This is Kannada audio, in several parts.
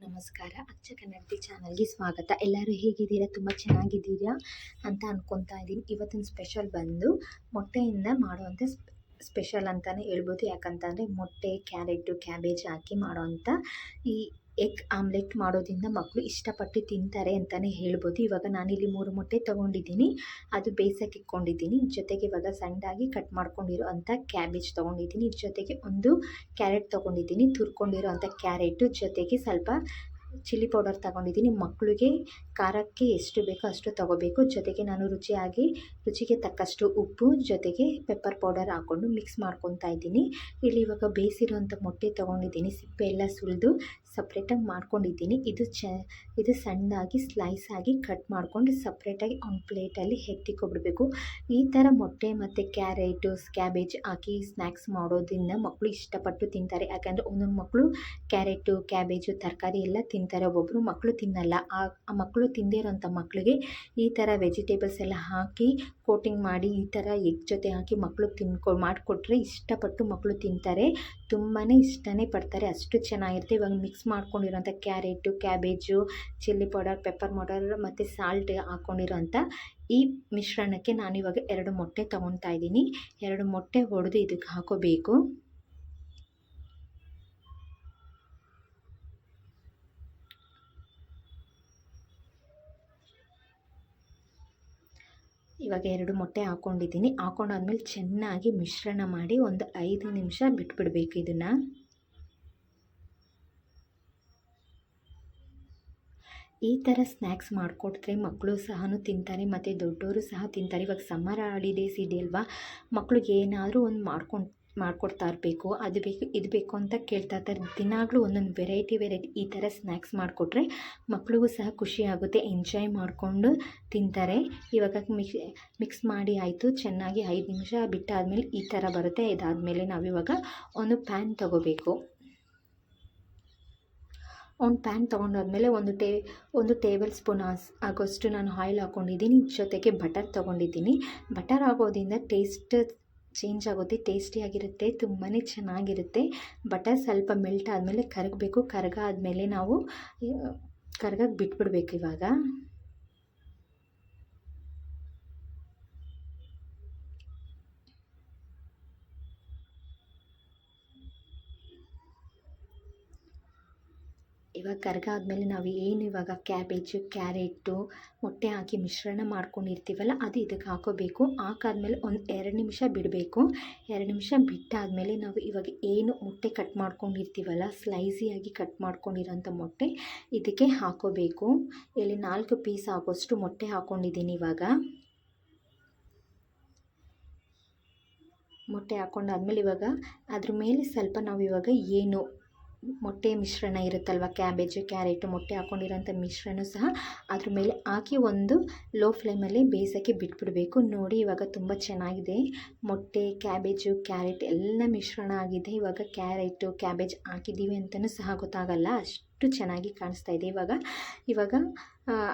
ನಮಸ್ಕಾರ. ಅಚ್ಚ ಕನ್ನಡತಿ ಚಾನಲ್ಗೆ ಸ್ವಾಗತ. ಎಲ್ಲರೂ ಹೇಗಿದ್ದೀರಾ? ತುಂಬ ಚೆನ್ನಾಗಿದ್ದೀರಾ? ಅಂತ ಅಂದ್ಕೊತಾ ಇದ್ದೀನಿ. ಇವತ್ತಿನ ಸ್ಪೆಷಲ್ ಬಂದು ಮೊಟ್ಟೆಯಿಂದ ಮಾಡುವಂಥ ಸ್ಪೆಷಲ್ ಅಂತಲೇ ಹೇಳ್ಬೋದು. ಯಾಕಂತಂದರೆ ಮೊಟ್ಟೆ, ಕ್ಯಾರೆಟು, ಕ್ಯಾಬೇಜ್ ಹಾಕಿ ಮಾಡೋವಂಥ ಈ ಎಗ್ ಆಮ್ಲೆಟ್ ಮಾಡೋದ್ರಿಂದ ಮಕ್ಕಳು ಇಷ್ಟಪಟ್ಟು ತಿಂತಾರೆ ಅಂತಲೇ ಹೇಳ್ಬೋದು. ಇವಾಗ ನಾನಿಲ್ಲಿ ಮೂರು ಮೊಟ್ಟೆ ತೊಗೊಂಡಿದ್ದೀನಿ. ಅದು ಬೇಯಿಸೋಕೆ ಇಟ್ಕೊಂಡಿದ್ದೀನಿ. ಜೊತೆಗೆ ಇವಾಗ ಸಣ್ಣದಾಗಿ ಕಟ್ ಮಾಡ್ಕೊಂಡಿರೋ ಅಂಥ ಕ್ಯಾಬೇಜ್ ತೊಗೊಂಡಿದ್ದೀನಿ. ಜೊತೆಗೆ ಒಂದು ಕ್ಯಾರೆಟ್ ತೊಗೊಂಡಿದ್ದೀನಿ. ತುರ್ಕೊಂಡಿರೋ ಅಂಥ ಕ್ಯಾರೆಟು ಜೊತೆಗೆ ಸ್ವಲ್ಪ ಚಿಲ್ಲಿ ಪೌಡರ್ ತಗೊಂಡಿದ್ದೀನಿ. ಮಕ್ಕಳಿಗೆ ಖಾರಕ್ಕೆ ಎಷ್ಟು ಬೇಕೋ ಅಷ್ಟು ತಗೋಬೇಕು. ಜೊತೆಗೆ ನಾನು ರುಚಿಯಾಗಿ, ರುಚಿಗೆ ತಕ್ಕಷ್ಟು ಉಪ್ಪು, ಜೊತೆಗೆ ಪೆಪ್ಪರ್ ಪೌಡರ್ ಹಾಕ್ಕೊಂಡು ಮಿಕ್ಸ್ ಮಾಡ್ಕೊತಾ ಇದ್ದೀನಿ. ಇಲ್ಲಿ ಇವಾಗ ಬೇಯಿಸಿರೋಂಥ ಮೊಟ್ಟೆ ತೊಗೊಂಡಿದ್ದೀನಿ. ಸಿಪ್ಪೆ ಎಲ್ಲ ಸುಲಿದು ಸಪ್ರೇಟಾಗಿ ಮಾಡ್ಕೊಂಡಿದ್ದೀನಿ. ಇದು ಚ, ಇದು ಸಣ್ಣದಾಗಿ ಸ್ಲೈಸ್ ಆಗಿ ಕಟ್ ಮಾಡ್ಕೊಂಡು ಸಪ್ರೇಟಾಗಿ ಒಂದು ಪ್ಲೇಟಲ್ಲಿ ಎತ್ತಿಕೊಬಿಡ್ಬೇಕು ಈ ಥರ ಮೊಟ್ಟೆ ಮತ್ತು ಕ್ಯಾರೆಟು ಕ್ಯಾಬೇಜ್ ಹಾಕಿ ಸ್ನ್ಯಾಕ್ಸ್ ಮಾಡೋದ್ರಿಂದ ಮಕ್ಕಳು ಇಷ್ಟಪಟ್ಟು ತಿಂತಾರೆ. ಯಾಕಂದರೆ ಒಂದೊಂದು ಮಕ್ಕಳು ಕ್ಯಾರೆಟು ಕ್ಯಾಬೇಜು ತರಕಾರಿ ಎಲ್ಲ ಒಬ್ಬೊಬ್ಬರು ಮಕ್ಕಳು ತಿನ್ನಲ್ಲ. ಆ ಮಕ್ಕಳು ತಿಂದೇ ಇರೋಂಥ ಮಕ್ಕಳಿಗೆ ಈ ಥರ ವೆಜಿಟೇಬಲ್ಸ್ ಎಲ್ಲ ಹಾಕಿ ಕೋಟಿಂಗ್ ಮಾಡಿ ಈ ಥರ ಎಗ್ ಜೊತೆ ಹಾಕಿ ಮಕ್ಕಳು ತಿನ್ಕೊ, ಮಾಡಿಕೊಟ್ರೆ ಇಷ್ಟಪಟ್ಟು ಮಕ್ಕಳು ತಿಂತಾರೆ. ತುಂಬಾ ಇಷ್ಟನೇ ಪಡ್ತಾರೆ. ಅಷ್ಟು ಚೆನ್ನಾಗಿರುತ್ತೆ. ಇವಾಗ mix ಮಾಡ್ಕೊಂಡಿರೋಂಥ carrot, cabbage, chilli powder pepper powder ಮತ್ತು ಸಾಲ್ಟ್ ಹಾಕ್ಕೊಂಡಿರೋಂಥ ಈ ಮಿಶ್ರಣಕ್ಕೆ ನಾನಿವಾಗ ಎರಡು ಮೊಟ್ಟೆ ತೊಗೊತಾ ಇದ್ದೀನಿ. ಎರಡು ಮೊಟ್ಟೆ ಒಡೆದು ಇದಕ್ಕೆ ಹಾಕೋಬೇಕು. ಇವಾಗ ಎರಡು ಮೊಟ್ಟೆ ಹಾಕ್ಕೊಂಡಿದ್ದೀನಿ ಹಾಕೊಂಡಾದ್ಮೇಲೆ ಚೆನ್ನಾಗಿ ಮಿಶ್ರಣ ಮಾಡಿ ಒಂದು ಐದು ನಿಮಿಷ ಬಿಟ್ಬಿಡ್ಬೇಕು ಇದನ್ನು. ಈ ಥರ ಸ್ನ್ಯಾಕ್ಸ್ ಮಾಡಿಕೊಟ್ರೆ ಮಕ್ಕಳು ಸಹ ತಿಂತಾರೆ, ಮತ್ತು ದೊಡ್ಡವರು ಸಹ ತಿಂತಾರೆ. ಇವಾಗ ಸಮ್ಮರ್ ಹಾಲಿಡೇಸ್ ಇದೆಯಲ್ವಾ ಮಕ್ಳಿಗೆ ಏನಾದರೂ ಒಂದು ಮಾಡ್ಕೊಂಡು ಮಾಡ್ಕೊಡ್ತಾ ಇರಬೇಕು, ಅದು ಬೇಕು, ಇದು ಬೇಕು ಅಂತ ಕೇಳ್ತಾ ಇರ್ತಾರೆ. ದಿನಾಗಲೂ ಒಂದೊಂದು ವೆರೈಟಿ ವೆರೈಟಿ ಈ ಥರ ಸ್ನ್ಯಾಕ್ಸ್ ಮಾಡಿಕೊಟ್ರೆ ಮಕ್ಕಳಿಗೂ ಸಹ ಖುಷಿ ಆಗುತ್ತೆ ಎಂಜಾಯ್ ಮಾಡಿಕೊಂಡು ತಿಂತಾರೆ. ಇವಾಗ ಮಿಕ್ಸ್ ಮಿಕ್ಸ್ ಮಾಡಿ ಆಯಿತು, ಚೆನ್ನಾಗಿ ಐದು ನಿಮಿಷ ಬಿಟ್ಟಾದಮೇಲೆ ಈ ಥರ ಬರುತ್ತೆ. ಇದಾದಮೇಲೆ ನಾವಿವಾಗ ಒಂದು ಪ್ಯಾನ್ ತೊಗೋಬೇಕು. ಒಂದು ಪ್ಯಾನ್ ತೊಗೊಂಡಾದ್ಮೇಲೆ ಒಂದು ಟೇ, ಒಂದು ಟೇಬಲ್ ಸ್ಪೂನ್ ಆಗೋಷ್ಟು ನಾನು ಆಯಿಲ್ ಹಾಕ್ಕೊಂಡಿದ್ದೀನಿ ಜೊತೆಗೆ ಬಟರ್ ತೊಗೊಂಡಿದ್ದೀನಿ. ಬಟರ್ ಆಗೋದ್ರಿಂದ ಟೇಸ್ಟ್ ಚೇಂಜ್ ಆಗುತ್ತೆ ಟೇಸ್ಟಿಯಾಗಿರುತ್ತೆ ತುಂಬಾ ಚೆನ್ನಾಗಿರುತ್ತೆ. ಬಟರ್ ಸ್ವಲ್ಪ ಮೆಲ್ಟ್ ಆದಮೇಲೆ ಕರಗಬೇಕು. ಕರಗ ಆದಮೇಲೆ ನಾವು ಕರಗಕ್ಕೆ ಬಿಟ್ಬಿಡ್ಬೇಕು ಇವಾಗ. ಇವಾಗ ಕರ್ಗ ಆದಮೇಲೆ ನಾವು ಏನು ಇವಾಗ ಕ್ಯಾಬೇಜು ಕ್ಯಾರೆಟು ಮೊಟ್ಟೆ ಹಾಕಿ ಮಿಶ್ರಣ ಮಾಡ್ಕೊಂಡಿರ್ತೀವಲ್ಲ ಅದು ಇದಕ್ಕೆ ಹಾಕೋಬೇಕು. ಹಾಕಾದ್ಮೇಲೆ ಒಂದು ಎರಡು ನಿಮಿಷ ಬಿಡಬೇಕು. ಎರಡು ನಿಮಿಷ ಬಿಟ್ಟಾದಮೇಲೆ ನಾವು ಇವಾಗ ಏನು ಮೊಟ್ಟೆ ಕಟ್ ಮಾಡ್ಕೊಂಡಿರ್ತೀವಲ್ಲ ಸ್ಲೈಸಿಯಾಗಿ ಕಟ್ ಮಾಡ್ಕೊಂಡಿರೋಂಥ ಮೊಟ್ಟೆ ಇದಕ್ಕೆ ಹಾಕೋಬೇಕು. ಇಲ್ಲಿ ನಾಲ್ಕು ಪೀಸ್ ಆಗೋಷ್ಟು ಮೊಟ್ಟೆ ಹಾಕ್ಕೊಂಡಿದ್ದೀನಿ ಇವಾಗ. ಮೊಟ್ಟೆ ಹಾಕ್ಕೊಂಡಾದ್ಮೇಲೆ ಇವಾಗ ಅದ್ರ ಮೇಲೆ ಸ್ವಲ್ಪ ನಾವು ಇವಾಗ ಏನು ಮೊಟ್ಟೆ ಮಿಶ್ರಣ ಇರುತ್ತಲ್ವ? ಕ್ಯಾಬೇಜು, ಕ್ಯಾರೆಟು ಮೊಟ್ಟೆ ಹಾಕ್ಕೊಂಡಿರೋಂಥ ಮಿಶ್ರಣ ಸಹ ಅದ್ರ ಮೇಲೆ ಹಾಕಿ ಒಂದು ಲೋ ಫ್ಲೇಮಲ್ಲಿ ಬೇಯಿಸೋಕ್ಕೆ ಬಿಟ್ಬಿಡಬೇಕು. ನೋಡಿ, ಇವಾಗ ತುಂಬ ಚೆನ್ನಾಗಿದೆ. ಮೊಟ್ಟೆ, ಕ್ಯಾಬೇಜು, ಕ್ಯಾರೆಟ್ ಎಲ್ಲ ಮಿಶ್ರಣ ಆಗಿದೆ. ಇವಾಗ ಕ್ಯಾರೆಟು, ಕ್ಯಾಬೇಜ್ ಹಾಕಿದ್ದೀವಿ ಅಂತಲೂ ಸಹ ಗೊತ್ತಾಗಲ್ಲ. ಅಷ್ಟು ಅಷ್ಟು ಚೆನ್ನಾಗಿ ಕಾಣಿಸ್ತಾ ಇದೆ. ಇವಾಗ ಇವಾಗ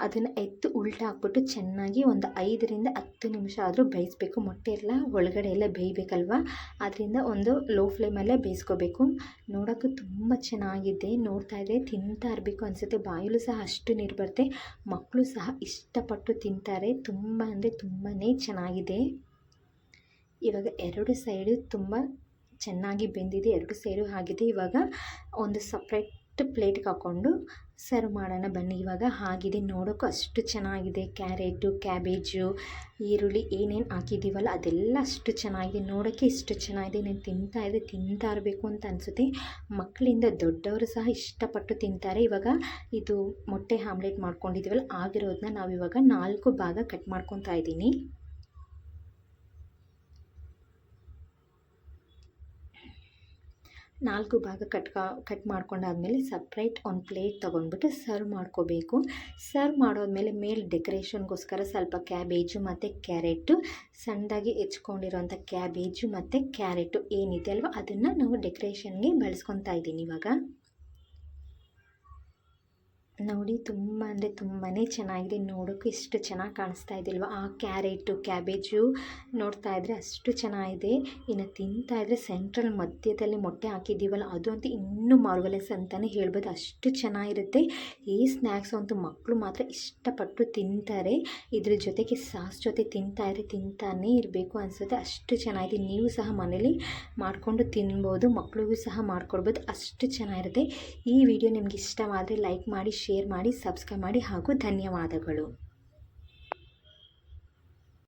ಅದನ್ನು ಎತ್ತು ಉಲ್ಟ ಹಾಕ್ಬಿಟ್ಟು ಚೆನ್ನಾಗಿ ಒಂದು ಐದರಿಂದ ಹತ್ತು ನಿಮಿಷ ಆದರೂ ಬೇಯಿಸ್ಬೇಕು. ಮೊಟ್ಟೆ ಎಲ್ಲ ಒಳಗಡೆ ಎಲ್ಲ ಬೇಯಬೇಕಲ್ವ? ಆದ್ದರಿಂದ ಒಂದು ಲೋ ಫ್ಲೇಮಲ್ಲೇ ಬೇಯಿಸ್ಕೋಬೇಕು. ನೋಡೋಕ್ಕೂ ತುಂಬ ಚೆನ್ನಾಗಿದೆ. ನೋಡ್ತಾ ಇದ್ದರೆ ತಿಂತಾ ಇರಬೇಕು ಅನಿಸುತ್ತೆ. ಬಾಯಲ್ಲೂ ಸಹ ಅಷ್ಟು ನೀರು ಬರುತ್ತೆ. ಮಕ್ಕಳು ಸಹ ಇಷ್ಟಪಟ್ಟು ತಿಂತಾರೆ. ತುಂಬ ಅಂದರೆ ತುಂಬಾ ಚೆನ್ನಾಗಿದೆ. ಇವಾಗ ಎರಡು ಸೈಡು ತುಂಬ ಚೆನ್ನಾಗಿ ಬೆಂದಿದೆ. ಎರಡು ಸೈಡು ಆಗಿದೆ ಇವಾಗ ಒಂದು ಸಪ್ರೇಟ್ ಪ್ಲೇಟ್ಗೆ ಹಾಕ್ಕೊಂಡು ಸರ್ವ್ ಮಾಡೋಣ ಬನ್ನಿ. ಇವಾಗ ಆಗಿದೆ ನೋಡೋಕ್ಕೂ ಅಷ್ಟು ಚೆನ್ನಾಗಿದೆ. ಕ್ಯಾರೆಟು, ಕ್ಯಾಬೇಜು, ಈರುಳ್ಳಿ ಏನೇನು ಹಾಕಿದ್ದೀವಲ್ಲ, ಅದೆಲ್ಲ ಅಷ್ಟು ಚೆನ್ನಾಗಿದೆ. ನೋಡೋಕ್ಕೆ ಇಷ್ಟು ಚೆನ್ನಾಗಿದೆ. ನೀನು ತಿಂತಾ ಇದೆ ತಿಂತಾ ಇರಬೇಕು ಅಂತ ಅನಿಸುತ್ತೆ. ಮಕ್ಕಳಿಂದ ದೊಡ್ಡವರು ಸಹ ಇಷ್ಟಪಟ್ಟು ತಿಂತಾರೆ. ಇವಾಗ ಇದು ಮೊಟ್ಟೆ ಆಮ್ಲೆಟ್ ಮಾಡ್ಕೊಂಡಿದ್ದೀವಲ್ಲ ಆಗಿರೋದನ್ನ ನಾವು ಇವಾಗ ನಾಲ್ಕು ಭಾಗ ಕಟ್ ಮಾಡ್ಕೊತಾ ಇದ್ದೀನಿ. ನಾಲ್ಕು ಭಾಗ ಕಟ್ಕ, ಕಟ್ ಮಾಡ್ಕೊಂಡಾದ್ಮೇಲೆ ಸಪ್ರೇಟ್ ಒಂದು ಪ್ಲೇಟ್ ತೊಗೊಂಡ್ಬಿಟ್ಟು ಸರ್ವ್ ಮಾಡ್ಕೋಬೇಕು. ಸರ್ವ್ ಮಾಡೋದ್ಮೇಲೆ ಮೇಲೆ ಡೆಕೋರೇಷನ್ಗೋಸ್ಕರ ಸ್ವಲ್ಪ ಕ್ಯಾಬೇಜು ಮತ್ತು ಕ್ಯಾರೆಟು ಸಣ್ಣದಾಗಿ ಹೆಚ್ಕೊಂಡಿರೋಂಥ ಕ್ಯಾಬೇಜು ಮತ್ತು ಕ್ಯಾರೆಟು ಏನಿದೆ ಅಲ್ವ, ಅದನ್ನು ನಾವು ಡೆಕೋರೇಷನ್ಗೆ ಬಳಸ್ಕೊತಾ ಇದ್ದೀನಿ ಇವಾಗ. ನೋಡಿ, ತುಂಬ ಅಂದರೆ ತುಂಬಾ ಚೆನ್ನಾಗಿದೆ. ನೋಡೋಕ್ಕೂ ಎಷ್ಟು ಚೆನ್ನಾಗಿ ಕಾಣಿಸ್ತಾ ಇದೆ ಅಲ್ವಾ? ಆ ಕ್ಯಾರೆಟು, ಕ್ಯಾಬೇಜು ನೋಡ್ತಾ ಇದ್ದರೆ ಅಷ್ಟು ಚೆನ್ನಾಗಿದೆ. ಇನ್ನು ತಿಂತಾ ಇದ್ದರೆ ಸೆಂಟ್ರಲ್ ಮಧ್ಯದಲ್ಲಿ ಮೊಟ್ಟೆ ಹಾಕಿದ್ದೀವಲ್ಲ, ಅದು ಅಂತೂ ಇನ್ನೂ ಮಾರ್ವಲೆಸ್ ಅಂತಲೇ ಹೇಳ್ಬೋದು. ಅಷ್ಟು ಚೆನ್ನಾಗಿರುತ್ತೆ. ಈ ಸ್ನ್ಯಾಕ್ಸ್ ಅಂತೂ ಮಕ್ಕಳು ಮಾತ್ರ ಇಷ್ಟಪಟ್ಟು ತಿಂತಾರೆ. ಇದ್ರ ಜೊತೆಗೆ ಸಾಸ್ ಜೊತೆ ತಿಂತಾ ಇದ್ರೆ ತಿಂತಾನೇ ಇರಬೇಕು ಅನಿಸುತ್ತೆ. ಅಷ್ಟು ಚೆನ್ನಾಗಿದೆ. ನೀವು ಸಹ ಮನೇಲಿ ಮಾಡಿಕೊಂಡು ತಿನ್ಬೋದು ಮಕ್ಕಳಿಗೂ ಸಹ ಮಾಡಿಕೊಡ್ಬೋದು. ಅಷ್ಟು ಚೆನ್ನಾಗಿರುತ್ತೆ. ಈ ವಿಡಿಯೋ ನಿಮ್ಗೆ ಇಷ್ಟವಾದರೆ ಲೈಕ್ ಮಾಡಿ ಶೇರ್ ಮಾಡಿ ಸಬ್ಸ್ಕ್ರೈಬ್ ಮಾಡಿ ಹಾಗೂ ಧನ್ಯವಾದಗಳು.